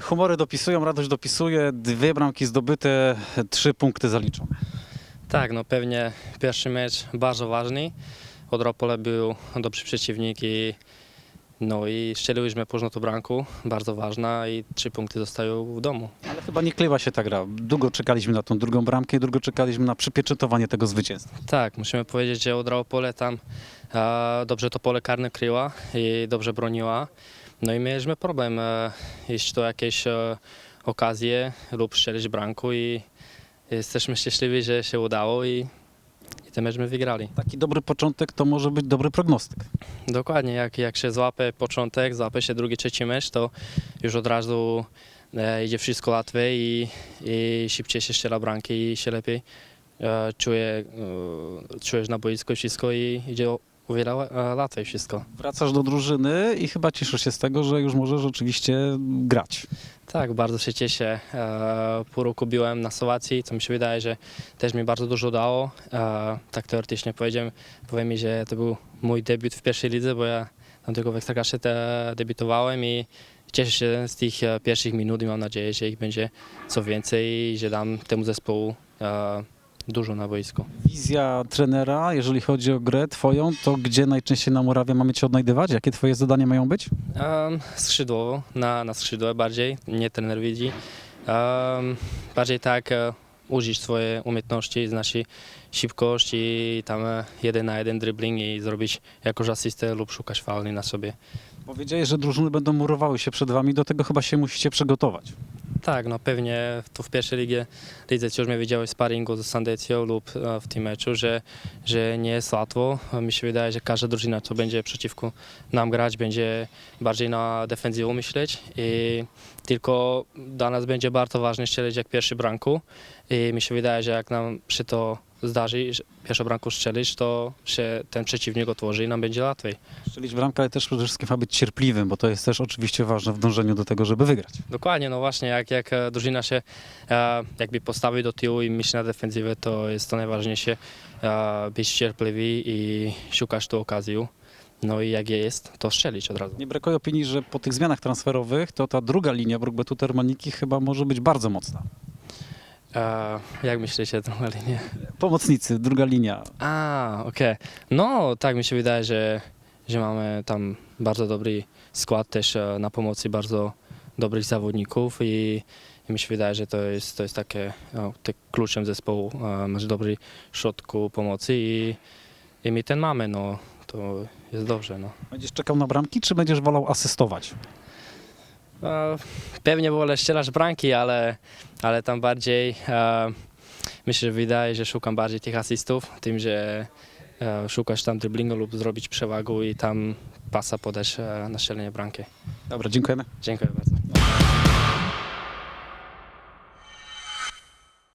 Humory dopisują, radość dopisuje, dwie bramki zdobyte, trzy punkty zaliczone. Tak, no pewnie pierwszy mecz bardzo ważny. Od Opole był dobry przeciwnik i no i strzeliłyśmy późno tą bramkę, bardzo ważna i trzy punkty zostają w domu. Ale chyba nie kleiła się ta gra. Długo czekaliśmy na tą drugą bramkę i długo czekaliśmy na przypieczętowanie tego zwycięstwa. Tak, musimy powiedzieć, że Odra Opole tam e, dobrze to pole karne kryła i dobrze broniła. No i mieliśmy problem, e, jeśli to jakieś e, okazje lub strzelić bramkę i jesteśmy szczęśliwi, że się udało i, i ten mecz my wygrali. Taki dobry początek to może być dobry prognostyk. Dokładnie, jak, jak się złapie początek, złapie się drugi, trzeci mecz, to już od razu e, idzie wszystko łatwiej i, i szybciej się strzela bramki i się lepiej e, czuje, e, czujesz na boisku wszystko i idzie wiele e, łatwiej wszystko. Wracasz do drużyny i chyba cieszysz się z tego, że już możesz rzeczywiście grać. Tak, bardzo się cieszę. E, pół roku byłem na Słowacji, co mi się wydaje, że też mi bardzo dużo dało. E, tak teoretycznie powiem, powiem mi, że to był mój debiut w pierwszej lidze, bo ja tam tylko w Ekstraklasie te debiutowałem i cieszę się z tych e, pierwszych minut i mam nadzieję, że ich będzie co więcej i że dam temu zespołu e, dużo na boisku. Wizja trenera, jeżeli chodzi o grę twoją, to gdzie najczęściej na murawie mamy cię odnajdywać? Jakie twoje zadania mają być? Um, skrzydłowo, na, na skrzydłe bardziej, nie trener widzi. Um, bardziej tak e, użyć swoje umiejętności, znaczy szybkość i tam e, jeden na jeden dribbling i zrobić jakoś asystę lub szukać fauli na sobie. Powiedziałeś, że drużyny będą murowały się przed wami, do tego chyba się musicie przygotować. Tak, no pewnie tu w pierwszej ligie, lidze już mnie widziałeś w sparingu z Sandecją lub e, w tym meczu, że, że nie jest łatwo. Mi się wydaje, że każda drużyna, co będzie przeciwko nam grać, będzie bardziej na defensywę myśleć i tylko dla nas będzie bardzo ważne strzelić jak pierwszy branku i mi się wydaje, że jak nam się to zdarzy, pierwszą branku strzelić, to się ten przeciwnik otworzy i nam będzie łatwiej. Strzelić bramkę, ale też przede wszystkim chyba być cierpliwym, bo to jest też oczywiście ważne w dążeniu do tego, żeby wygrać. Dokładnie, no właśnie, jak, jak e, drużyna się e, jakby postawi do tyłu i myśli na defensywę, to jest to najważniejsze, e, być cierpliwy i szukać tą okazję. No i jak jest, to strzelić od razu. Nie brakuje opinii, że po tych zmianach transferowych to ta druga linia Brugbetu Termaniki chyba może być bardzo mocna. E, jak myślicie, tą linię? Pomocnicy, druga linia. A, okej. No, tak mi się wydaje, że, że mamy tam bardzo dobry skład też e, na pomocy bardzo dobrych zawodników i, i mi się wydaje, że to jest, to jest takie no, te kluczem zespołu, e, masz dobry w środku pomocy i, i my ten mamy, no to jest dobrze, no. Będziesz czekał na bramki, czy będziesz wolał asystować? E, Pewnie wolę strzelać bramki, ale, ale tam bardziej e, myślę, że wydaje, że szukam bardziej tych asystów, tym, że e, szukać tam driblingu lub zrobić przewagę i tam pasa podać e, na strzelenie bramki. Dobra, dziękujemy. Dziękuję bardzo.